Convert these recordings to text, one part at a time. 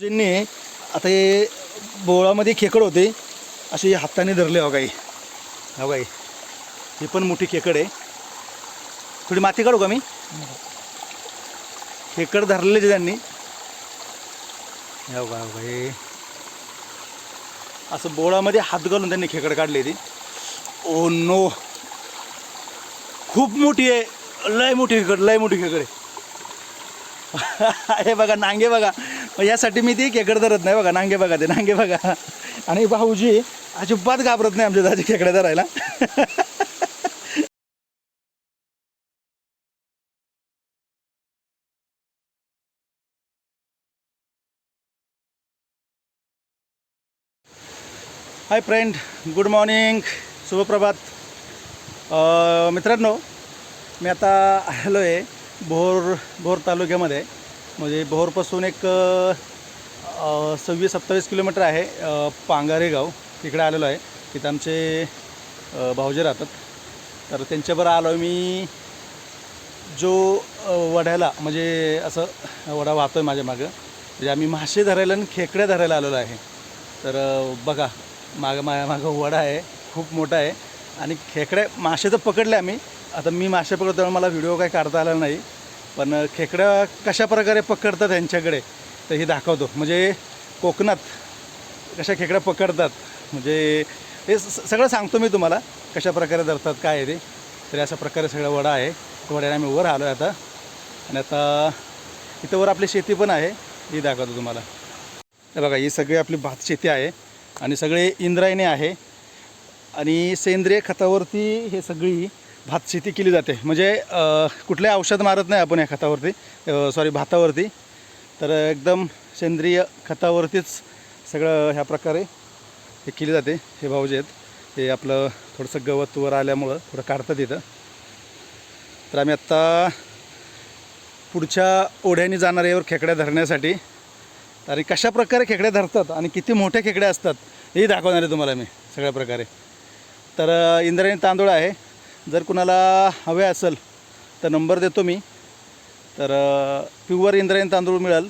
ज्यांनी आता हे बोळामध्ये खेकड होते असे हाताने धरले हो काही हो काही ही पण मोठी खेकड आहे. थोडी माती काढू का मी? खेकड धरलेले ते त्यांनी. हो का हो असं बोळामध्ये हात घालून त्यांनी खेकड काढली ती. Oh no. खूप मोठी आहे. लय मोठी खेकड लय मोठी खेकड आहे. हे बघा नांगे बघा. मग यासाठी मी ती खेकड धरत नाही बघा नांगे बघा ते नांगे बघा. आणि भाऊजी अजिबात घाबरत नाही आमच्या दाजी खेकड्या धरायला. हाय फ्रेंड गुड मॉर्निंग शुभप्रभात. मित्रांनो मी आता आलो आहे भोर भोर तालुक्यामध्ये. म्हणजे भोरपासून एक सव्वीस सत्तावीस किलोमीटर आहे पांगारे गाव. तिकडे आलेलो आहे. तिथं आमचे भाऊजे राहतात. तर त्यांच्याबरोबर आलो आहे मी. जो वड्याला म्हणजे असं वडा वाहतो आहे माझ्या मागं म्हणजे आम्ही मासे धरायला आणि खेकड्या धरायला आलेलो आहे. तर बघा मागं माझ्या मागं वडा आहे खूप मोठा आहे. आणि खेकड्या मासे तर पकडले आम्ही. आता मी मासे पकडतो मला व्हिडिओ काही काढता आला नाही. पण खेकडं कशा प्रकारे पकडतात यांच्याकडे तर हे दाखवतो. म्हणजे कोकणात कशा खेकड्या पकडतात म्हणजे हे स- सगळं सांगतो मी तुम्हाला कशा प्रकारे धरतात काय आहे ते. तरी अशा प्रकारे सगळं वडा आहे. वड्याने आम्ही वर आलो आहे आता. आणि आता इथं वर आपली शेती पण आहे. ही दाखवतो तुम्हाला. हे बघा ही सगळी आपली भात शेती आहे. आणि सगळे इंद्रायणी आहे. आणि सेंद्रिय खतावरती हे सगळी भात शेती केली जाते. म्हणजे अ, कुठलंही औषध मारत नाही आपण या खतावरती. सॉरी भातावरती. तर एकदम सेंद्रिय खतावरतीच सगळं ह्या प्रकारे हे केली जाते हे भाऊजी आहेत. हे आपलं थोडंसं गवत वर आल्यामुळं थोडं काढतात इथं. तर आम्ही आत्ता पुढच्या ओढ्याने जाणार आहे यावर खेकड्या धरण्यासाठी. आणि कशा प्रकारे खेकड्या धरतात आणि किती मोठ्या खेकड्या असतात हे दाखवणार आहे तुम्हाला मी सगळ्या प्रकारे. तर इंद्रायणी तांदूळ आहे. जर कुणाला हवे असेल तर नंबर देतो मी. तर प्युअर इंद्रायणी तांदूळ मिळेल.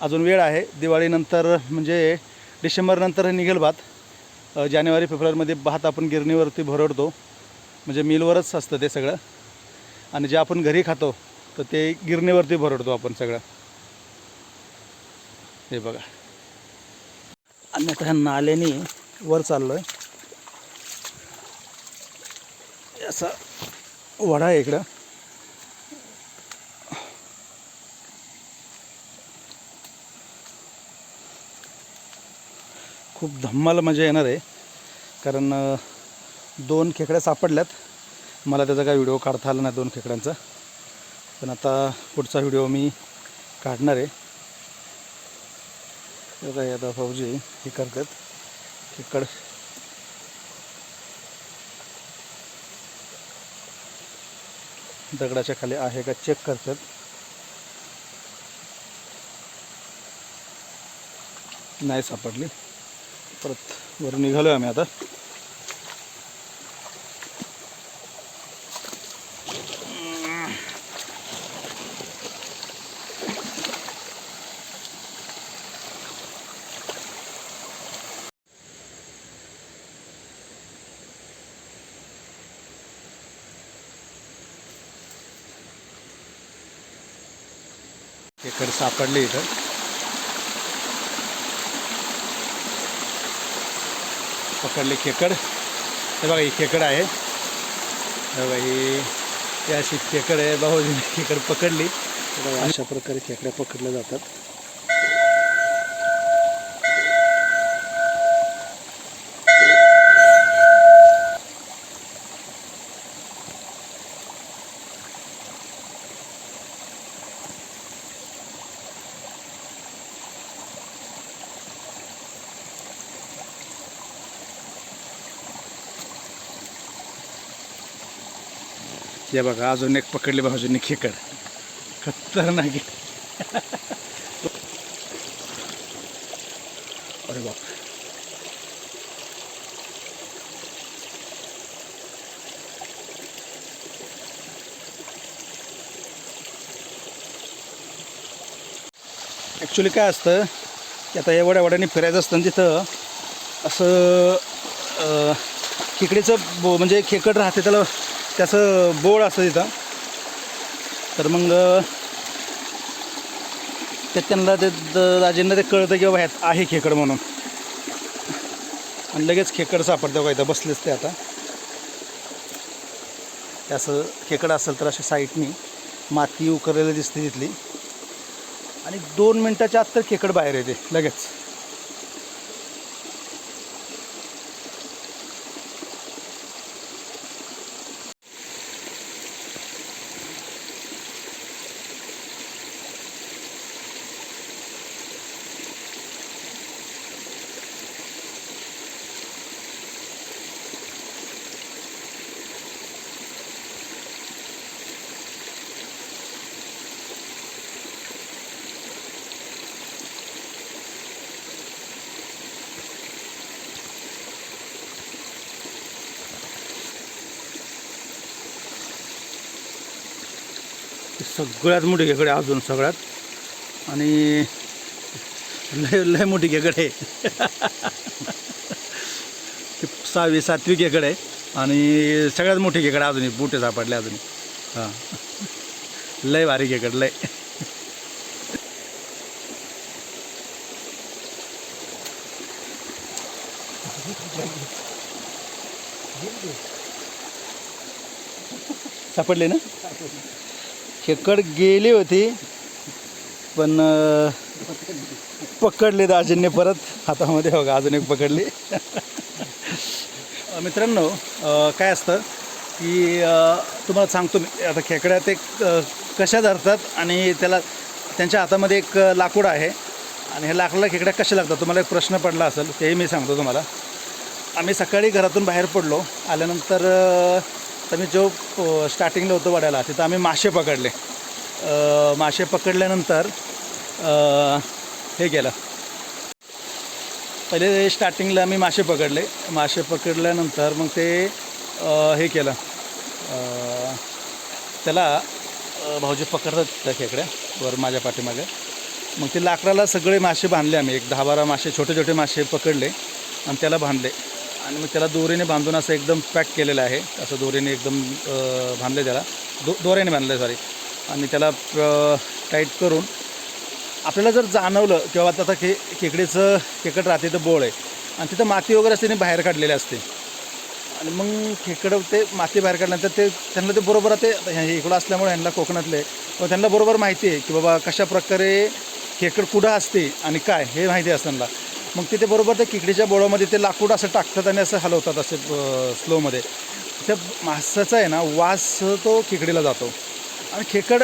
अजून वेळ आहे. दिवाळीनंतर म्हणजे डिसेंबरनंतर निघेल भात. जानेवारी फेब्रुवारीमध्ये भात आपण गिरणीवरती भरडतो. म्हणजे मिलवरच असतं ते सगळं. आणि जे आपण घरी खातो तर ते गिरणीवरती भरडतो आपण सगळं. हे बघा. आणि आता ह्या नाल्याने वर चाललो आहे असा वडा आहे इकडं. खूप धम्माल मजा येणार आहे. कारण दोन खेकड्या सापडल्यात. मला त्याचा काय व्हिडिओ काढता आला नाही दोन खेकड्यांचा. पण आता पुढचा व्हिडिओ मी काढणार आहे. काय आता फौजी हे करतात. खेकड. दगडाच्या खाली आहे का चेक करतात. नाही सापडली. परत वरून निघालो आम्ही आता. खेकड सापडले इथं. पकडले खेकड. हे बघा ही खेकड आहे. बघा ही अशी खेकड आहे. भाऊजीने खेकड पकडली. बघा, अशा प्रकारे खेकड्या पकडल्या जातात. हे बघा अजून एक पकडले भाऊजींनी खेकड. खतरनाक नाही अरे बाप. ॲक्च्युली काय असतं की आता एवढ्या एवढ्याने फिरायचं असतं तिथं असं अं, खेकडीचं बो म्हणजे खेकड राहते त्याला त्याचं बोळ असतं तिथं. तर मग ते त्यांना ते द- राजेंना ते कळतं की बाबा ह्यात आहे खेकड म्हणून. आणि लगेच खेकड सापडतं का इथं? बसलेच ते आता. त्याचं असं खेकड असेल तर अशा साईडनी माती उकरलेली दिसते तिथली. आणि दोन मिनटाच्या आत तर खेकड बाहेर येते लगेच. सगळ्यात मोठी खेकडे अजून सगळ्यात. आणि लय लय मोठी खेकडे आहे. ती सहावी सातवी खेकडे आहे. आणि सगळ्यात मोठी खेकडे अजूनही बुटे सापडले अजूनही हां. लय भारी खेकड लय. सापडले ना? खेकड गेली होती पण पकडले दाजींनी परत. हातामध्ये बघा अजून एक पकडली. मित्रांनो काय असतं की तुम्हाला सांगतो मी आता खेकड्या ते कशा धरतात आणि त्याला त्यांच्या हातामध्ये एक लाकूड आहे. आणि ह्या लाकडाला खेकड्या कशा लागतात? तुम्हाला एक प्रश्न पडला असेल तेही मी सांगतो तुम्हाला. आम्ही सकाळी घरातून बाहेर पडलो आल्यानंतर तर मी जो स्टार्टिंगला होतो वड्याला तिथं आम्ही मासे पकडले. मासे पकडल्यानंतर हे केलं. पहिले स्टार्टिंगला आम्ही मासे पकडले. मासे पकडल्यानंतर मग ते हे केलं. त्याला भाऊजी पकडतात त्या खेकड्या वर माझ्या पाठीमागे. मग ते लाकडाला सगळे मासे बांधले आम्ही. एक दहा बारा मासे छोटे छोटे मासे पकडले आणि त्याला बांधले. आणि मग त्याला दोरीने बांधून असं एकदम पॅक केलेलं आहे. असं दोरीने एकदम बांधलं बांधले त्याला. दो दोऱ्याने बांधले सॉरी आणि त्याला टाईट करून आपल्याला जर जाणवलं किंवा आता खे खेकडीचं खेकड राहते तर बोळ. आहे आणि तिथं माती वगैरे असते बाहेर काढलेली असते. आणि मग खेकडं ते माती बाहेर काढल्यानंतर ते त्यांना ते बरोबर ते इकडं असल्यामुळे ह्यांना कोकणातले पण त्यांना बरोबर माहिती आहे की बाबा कशा प्रकारे खेकड कुठं असते आणि काय हे माहिती असं त्यांना. मग तिथे बरोबर त्या किकडीच्या बोळामध्ये ते लाकूड असं टाकतात आणि असं हलवतात असे स्लोमध्ये. त्या मासाचा आहे ना वास तो खेकडीला जातो. आणि खेकड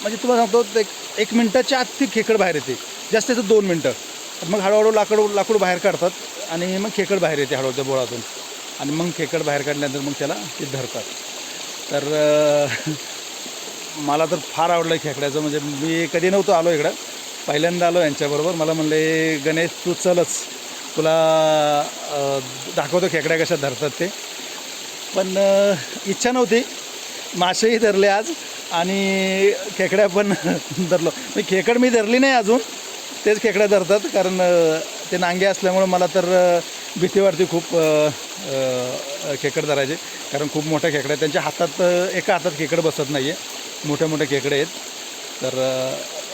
म्हणजे तुम्हाला सांगतो एक एक मिनटाच्या आत ती खेकड बाहेर येते. जास्त तर दोन मिनटं. मग हळूहळू लाकूड लाकूड बाहेर काढतात आणि मग खेकड बाहेर येते हळूहळू त्या बोळातून. आणि मग खेकड बाहेर काढल्यानंतर मग त्याला ते धरतात. तर मला तर फार आवडलं खेकड्याचं म्हणजे मी कधी नव्हतो आलो इकडं. पहिल्यांदा आलो यांच्याबरोबर. मला म्हणले गणेश तू चलच. तुला दाखवतो खेकड्या कशा धरतात ते. पण इच्छा नव्हती. मासेही धरले आज आणि खेकड्या पण धरलो. मी खेकड मी धरली नाही अजून. तेच खेकड्या धरतात कारण ते नांगे असल्यामुळं मला तर भीती वाटते खूप खेकड धरायचे. कारण खूप मोठ्या खेकड्या आहेत. त्यांच्या हातात एका हातात खेकड बसत नाही आहे मोठे मोठे खेकडे आहेत. तर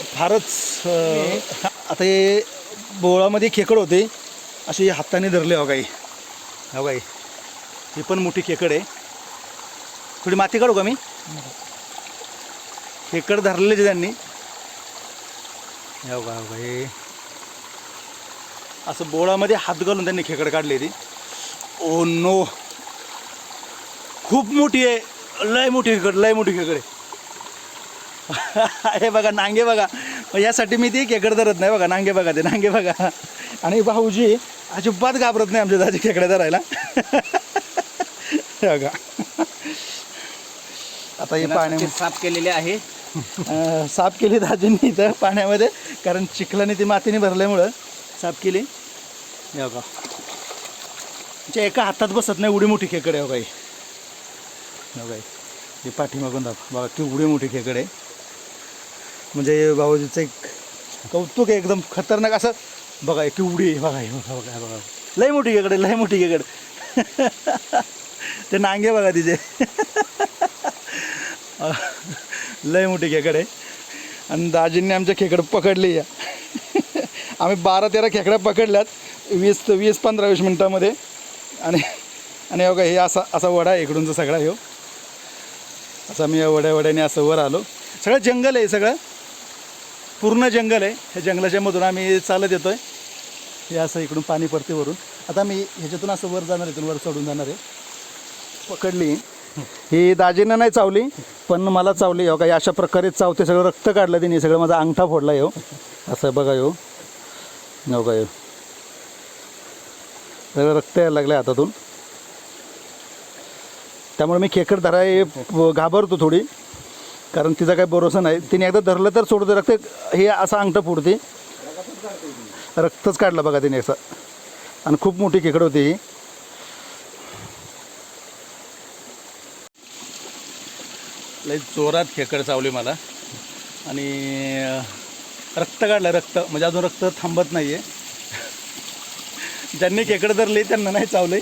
फारच अं, आता हे बोळामध्ये खेकड होते. अशी हाताने धरले हो काही हो काही ही पण मोठी खेकड आहे. थोडी माती काढू का मी? खेकड धरलेले ते त्यांनी. हो का हो का हे. असं बोळामध्ये हात घालून त्यांनी खेकड काढली ती. Oh no. खूप मोठी आहे. लय मोठी खेकड लय मोठी खेकड आहे. हे बघा नांगे बघा. यासाठी मी ती खेकड धरत नाही बघा नांगे बघा ते नांगे बघा. आणि भाऊजी अजिबात घाबरत नाही आमच्या दाजी खेकड्या धरायला. बघा. आता हे पाण्या ते साफ केलेले आहे. साफ केली दाजींनी इथं पाण्यामध्ये कारण चिखलाने ती मातीने भरल्यामुळं साफ केली. बघा. म्हणजे एका हातात बसत नाही उडी मोठी खेकडे हो काही. हो काही हे पाठीमागून दाखव. बघा की उडी मोठी खेकडे. म्हणजे भाऊजीचं एक कौतुक आहे एकदम खतरनाक. असं बघा केवढी आहे बघा बघा बघा बघा. लय मोठी केकडे लय मोठी केकड ते नांगे बघा तिचे. लय मोठी खेकड आहे. आणि दाजींनी आमच्या खेकड पकडली या. आम्ही बारा तेरा खेकड्या पकडल्यात वीस वीस पंधरा वीस मिनटामध्ये. आणि आणि बघा हे असा असा वडा आहे इकडूनचा सगळा हो असा मी या वड्या वड्याने असं वर आलो. सगळं जंगल आहे सगळं. पूर्ण जंगल आहे. ह्या जंगलाच्या मधून आम्ही चालत येतो आहे हे असं इकडून पाणी पडते वरून. आता मी ह्याच्यातून असं वर जाणार आहे इथून वर चढून जाणार आहे. पकडली. ही दाजीनं नाही चावली पण मला चावली. हो का अशा प्रकारे चावते. सगळं रक्त काढलं तिने. सगळं माझा अंगठा फोडला येऊ असं बघा येऊ हो का येऊ सगळं रक्त यायला लागलं हातातून. त्यामुळे मी खेकड धराय घाबरतो थोडी. कारण तिचा काही भरोसा नाही. तिने एकदा धरलं तर सोडतं रक्त हे असं अंगठं फुडते रक्तच काढलं बघा तिने असं. आणि खूप मोठी खेकड होती ही. लई जोरात खेकड चावली मला. आणि रक्त काढलं. रक्त म्हणजे अजून रक्त थांबत नाही आहे ज्यांनी खेकड धरले त्यांना नाही चावले.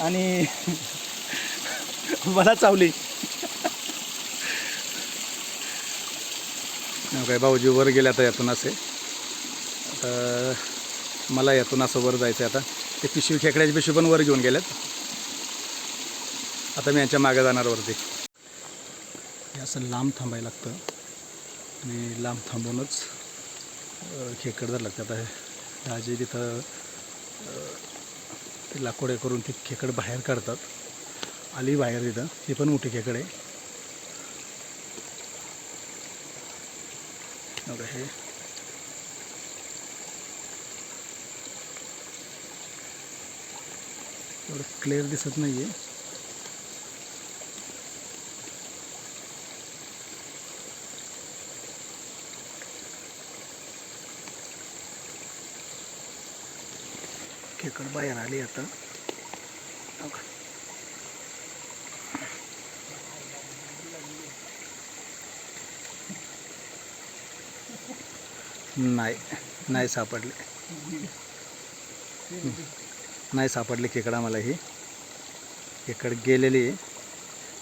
आणि मला चावली. काय? भाऊजी वर गेले आता यातून असे. आता मला यातून असं वर जायचं आहे आता. ते पिशवी खेकड्याची पिशवी पण वर घेऊन गेल्यात आता मी यांच्या मागे जाणार वरती. हे असं लांब थांबायला लागतं. आणि लांब थांबूनच खेकड जायला लागतं आता दाजी तिथं ते लाकोडे करून ते खेकड बाहेर काढतात. आली बाहेर तिथं. ही पण मोठी खेकड आहे. बघा हे एवढं क्लिअर दिसत नाही आहे खेकड बाहेर आता नाही नाही सापडले. नाही सापडले खेकडा मला ही. खेकड गेलेली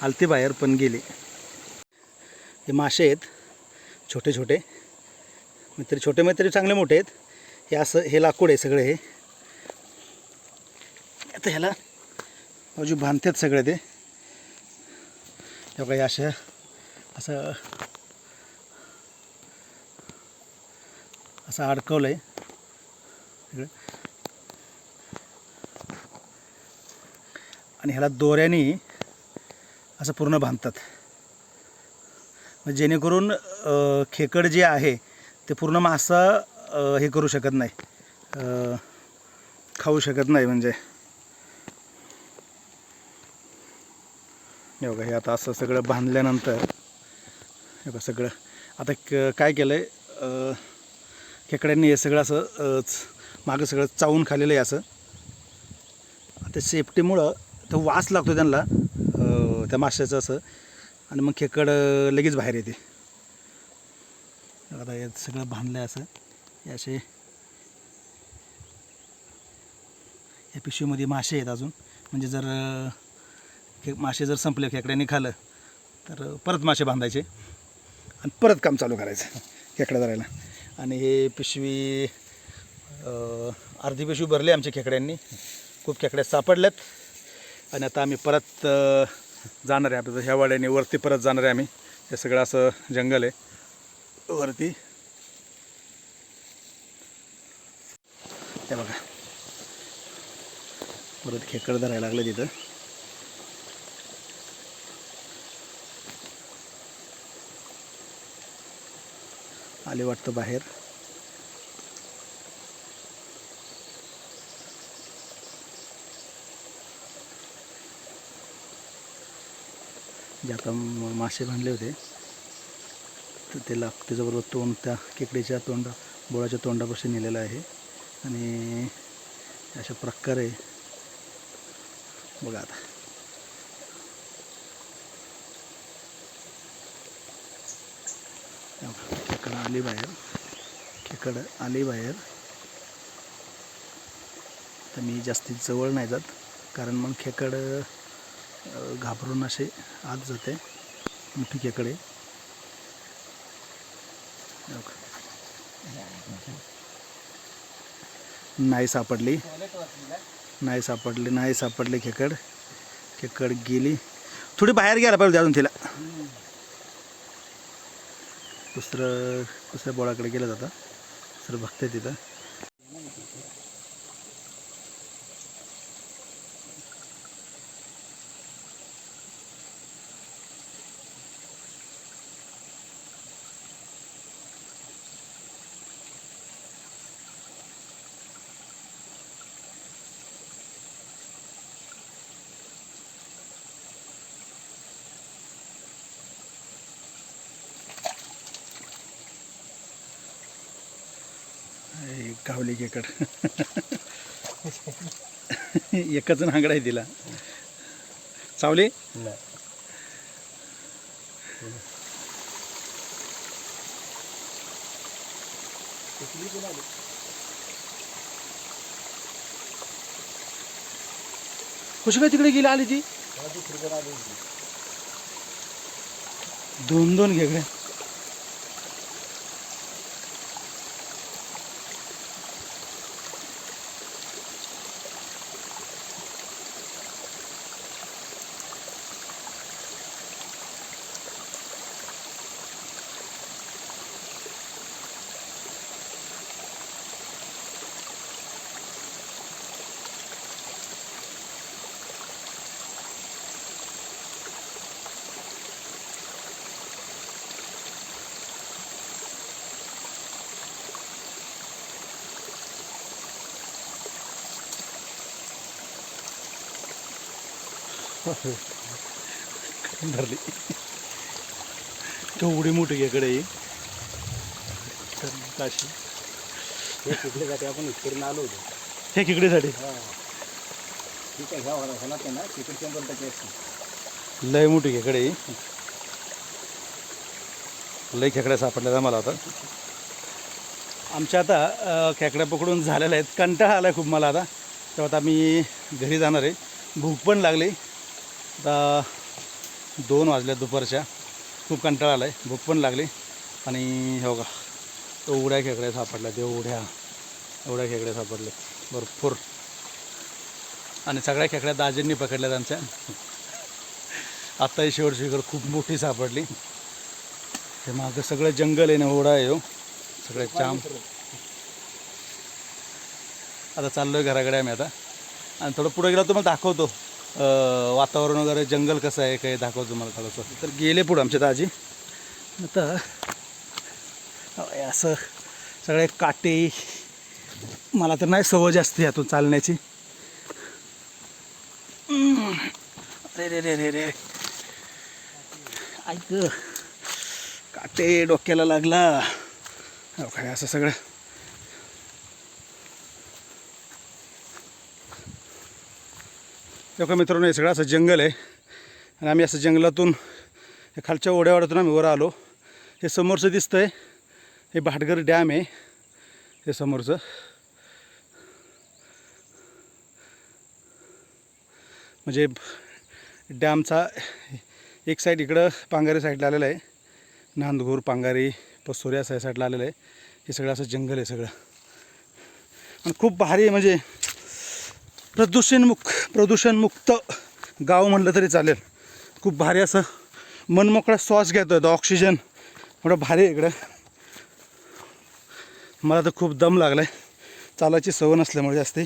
आलती बाहेर पण गेली. हे मासे आहेत छोटे छोटे. मैत्री छोटे मैत्री चांगले मोठे आहेत. हे असं हे लाकूड आहे सगळे हे. आता ह्याला बाजू बांधतात सगळे ते. हे बघा अशा असं असं अडकवलं आहे आणि ह्याला दोऱ्याने असं पूर्ण बांधतात. जेणेकरून खेकड जे आहे ते पूर्ण मासा हे करू शकत नाही. खाऊ शकत नाही म्हणजे. हे बघा हे आता असं सगळं बांधल्यानंतर हे बघा सगळं. आता क काय केलं आहे खेकड्यांनी हे सगळं असं मागं सगळं चावून खाल्लेलं आहे असं. आता सेफ्टीमुळं तो वास लागतो त्यांना त्या माशाचं असं. आणि मग खेकड लगेच बाहेर येते. आता हे सगळं बांधलं आहे असं. हे असे या पिशवीमध्ये मासे आहेत अजून. म्हणजे जर खे मासे जर संपले खेकड्याने खाल्लं तर परत मासे बांधायचे. आणि परत काम चालू करायचं खेकडा धरायला. आणि हे पिशवी अर्धी पिशवी भरली आमच्या खेकड्यांनी. खूप खेकड्या सापडल्यात. आणि आता आम्ही परत जाणार आहे. आपलं ह्या वाड्याने वरती परत जाणार आहे आम्ही. हे सगळं असं जंगल आहे. वरती. हे बघा. परत खेकड धरायला लागलं तिथं. आले वाटतं बाहेर. जे आता मासे बांधले होते तर ते त्याच्याबरोबर तोंड त्या खेकडीच्या तोंडा बोळाच्या तोंडापाशी नेलेलं आहे. आणि अशा प्रकारे बघा आता खेकडा आली बाहेर. खेकड आली बाहेर. तर मी जास्तीत जवळ नाही जात कारण मग खेकड घाबरून असे आत जाते. मोठी खेकड आहे. नाही सापडली. नाही सापडली नाही सापडली खेकड. खेकड गेली. थोडी बाहेर गेला पाहिजे अजून तिला. कुसरं कुसऱ्या बोळाकडे गेलं जातं. सर बघते तिथं. गावली खेकड एकच नांगड आहे तिला. चावली कशी काय तिकडे गेली आली ती दोन दोन खेकडे धरली. केवढी मोठी खेकडे ही. काशी. हे तिकडेसाठी आपण फिरून आलो होतो. हे खेकडीसाठी ठीक आहे ह्या होणार ते ना? तिकडे शंभर टक्के असते. लय मोठी खेकडे ही. लय खेकड्या सापडल्या आम्हाला आता. आमच्या आता अ, खेकड्या पकडून झालेल्या आहेत. कंटाळा आला आहे खूप मला आता. तेव्हा आता मी घरी जाणार आहे. भूक पण लागली. आता दोन वाजल्या दुपारच्या. खूप कंटाळा आला आहे भूक पण लागली. आणि हो का एवढ्या खेकड्या सापडल्या. एवढ्या एवढ्या खेकड्या सापडले. भरपूर. आणि सगळ्या खेकड्या दाजींनी पकडल्यात आमच्या. आत्ताही शेवटची खूप मोठी सापडली. हे मागं सगळं जंगल आहे ना ओढा आहे हो. सगळे चाम आता चाललो आहे घराकडे आम्ही आता. आणि थोडं पुढे गेलो तुम्हाला दाखवतो. वातावरण वगैरे जंगल कसं आहे? काही दाखवतो तुम्हाला थोडंसं. तर गेले पुढं आमच्या दाजी. आता असं सगळे काटे मला तर नाही सवय जास्त यातून चालण्याची. रे अरे रे रे रे रे. ऐक काटे डोक्याला लागला. हो काय असं सगळं. तेव्हा मित्रांनो हे सगळं असं जंगल आहे. आणि आम्ही असं जंगलातून खालच्या ओढ्यावाड्यातून आम्ही वर आलो. हे समोरचं दिसतंय. हे भाटघर डॅम आहे. हे समोरचं. म्हणजे डॅमचा एक साईड इकडं पांगारी साईडला आलेला आहे. नांदगूर पांगारी पसोऱ्या असं या साईडला आलेलं आहे. हे सगळं असं जंगल आहे सगळं. आणि खूप भारी आहे म्हणजे प्रदूषणमुक्त प्रदूषणमुक्त गाव म्हणलं तरी चालेल. खूप भारी असं मनमोकळा श्वास घेतो येतो ऑक्सिजन एवढं भारी इकडं. मला तर खूप दम लागला आहे चालायची सवय नसल्यामुळे जास्ती.